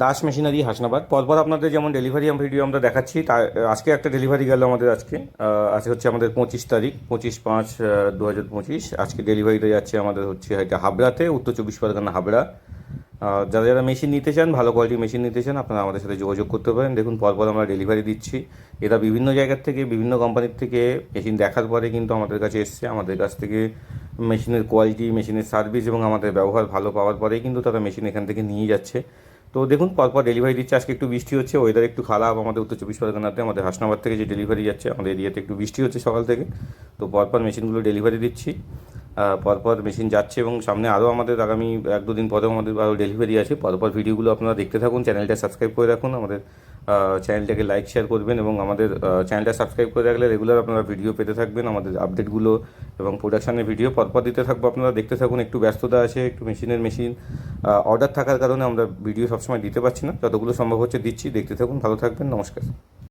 Das machinery Hasnabad. পরপর আপনাদের যেমন ডেলিভারি ভিডিও আমরা দেখাচ্ছি, তা আজকে একটা ডেলিভারি গেল আমাদের আজকে। আজকে হচ্ছে আমাদের পঁচিশ তারিখ, পঁচিশ পাঁচ দু হাজার পঁচিশ। আজকে ডেলিভারিটা যাচ্ছে আমাদের হচ্ছে এটা হাবড়াতে, উত্তর চব্বিশ পরগনা হাবড়া। যারা যারা মেশিন নিতে চান, ভালো কোয়ালিটির মেশিন নিতে চান, আপনারা আমাদের সাথে যোগাযোগ করতে পারেন। দেখুন, পরপর আমরা ডেলিভারি দিচ্ছি। এরা বিভিন্ন জায়গার থেকে, বিভিন্ন কোম্পানির থেকে মেশিন দেখার পরে কিন্তু আমাদের কাছে এসছে। আমাদের কাছ থেকে মেশিনের কোয়ালিটি মেশিনের সার্ভিস এবং আমাদের ব্যবহার ভালো পাওয়ার পরেই কিন্তু তারা মেশিন এখান থেকে নিয়ে যাচ্ছে। তো দেখুন, পরপর ডেলিভারি দিচ্ছে। আজকে একটু বৃষ্টি হচ্ছে ওয়েদার একটু খারাপ। আমাদের উত্তর চব্বিশ পরগনাতে, আমাদের হাসনাবাদ থেকে যে ডেলিভারি যাচ্ছে, আমাদের এরিয়াতে একটু বৃষ্টি হচ্ছে সকাল থেকে। তো পরপর মেশিনগুলো ডেলিভারি দিচ্ছি। পরপর মেশিন যাচ্ছে এবং সামনে আরও আমাদের আগামী এক দুদিন পরেও আমাদের আরও ডেলিভারি আছে। পরপর ভিডিওগুলো আপনারা দেখতে থাকুন চ্যানেলটা সাবস্ক্রাইব করে রাখুন। আমাদের চ্যানেলটাকে লাইক শেয়ার করবেন এবং আমাদের চ্যানেলটা সাবস্ক্রাইব করে রাখলে রেগুলার আপনারা ভিডিও পেতে থাকবেন, আমাদের আপডেটগুলো এবং প্রোডাকশানের ভিডিও পরপর দিতে থাকব। আপনারা দেখতে থাকুন, একটু ব্যস্ততা আছে, একটু মেশিনের মেশিন অর্ডার থাকার কারণে আমরা ভিডিও সবসময় দিতে পারছি না। যতগুলো সম্ভব হচ্ছে দিচ্ছি। দেখতে থাকুন, ভালো থাকবেন, নমস্কার।